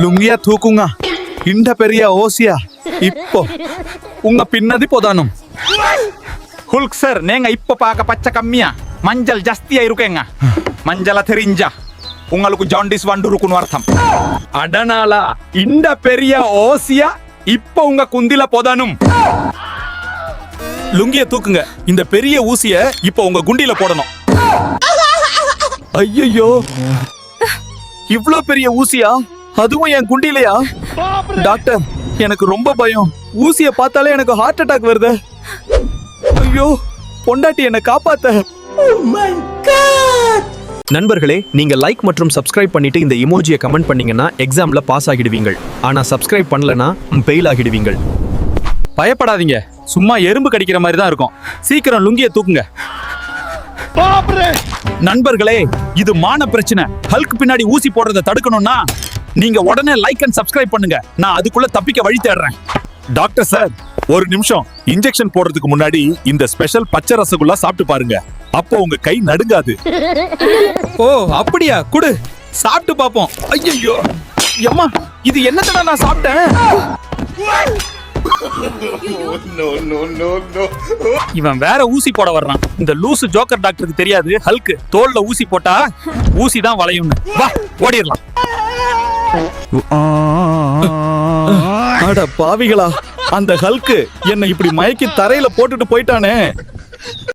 లుంగియా తూకుంగా ఇండ పెరియ ఓసియా ఇప్పో ఉంగ పిన్నది పొదానం ஹுல்க் sir நீங்க இப்ப பார்க்க பச்சை கம்மியா மஞ்சள் ஜாஸ்தியா இருக்குங்க மஞ்சள தெரிஞ்சா உங்களுக்கு ஜாண்டிஸ் வண்டு இருக்குன்னு அர்த்தம் அடனால இந்த பெரிய ஓசியா இப்ப உங்க குந்தில போதானும் லுங்கிய தூக்குங்க இந்த பெரிய ஊசிய இப்போ உங்க குண்டில போடணும் ஐயோ இவ்ளோ பெரிய ஊசியா அதுவும் என் குண்டிலையா? டாக்டர் எனக்கு ரொம்ப பயம். ஊசிய பார்த்தாலே எனக்கு ஹார்ட் அட்டாக் வருது. ஐயோ பொண்டாட்டி என்ன காப்பாத்த. நண்பர்களே நீங்க லைக் மற்றும் சப்ஸ்கிரைப் பண்ணிட்டு இந்த இமோஜியை கமெண்ட் பண்ணீங்கன்னா எக்ஸாம்ல பாஸ் ஆகிடுவீங்கள். ஆனா சப்ஸ்கிரைப் பண்ணலனா ஃபெயில் ஆகிடுவீங்கள். பயப்படாதீங்க. சும்மா எறும்பு கடிக்கிற மாதிரி தான் இருக்கும். சீக்கிரம் லுங்கிய தூக்குங்க. நண்பர்களே இது மான பிரச்சனை. ஹல்க் பின்னாடி ஊசி போடுறத தடுக்கணும்னா நீங்க உடனே லைக் அண்ட் சப்ஸ்கிரைப் பண்ணுங்க. நான் அதுக்குள்ள தப்பிக்க வழி தேடுறேன். டாக்டர் சார் ஒரு நிமிஷம். இன்ஜெக்ஷன் போடுறதுக்கு முன்னாடி இந்த ஸ்பெஷல் பச்சை ரசகுல்லா சாப்பிட்டு பாருங்க. அப்போ உங்க கை நடுங்காது. ஓ அப்படியா? குடு. சாப்பிட்டு பாப்போம். ஐயோ அம்மா இது என்னத்தடா நான் சாப்பிட்டேன்? இவன் வேற ஊசி போட வர்றான். இந்த லூசு ஜோக்கர் டாக்டருக்கு தெரியாது. ஹல்க் தோல்ல ஊசி போட்டா ஊசி தான் வளையும்னு. வா ஓடிடலாம். அட பாவிகளா அந்த ஹல்க்கு என்னை இப்படி மயக்கி தரையில போட்டுட்டு போயிட்டானே.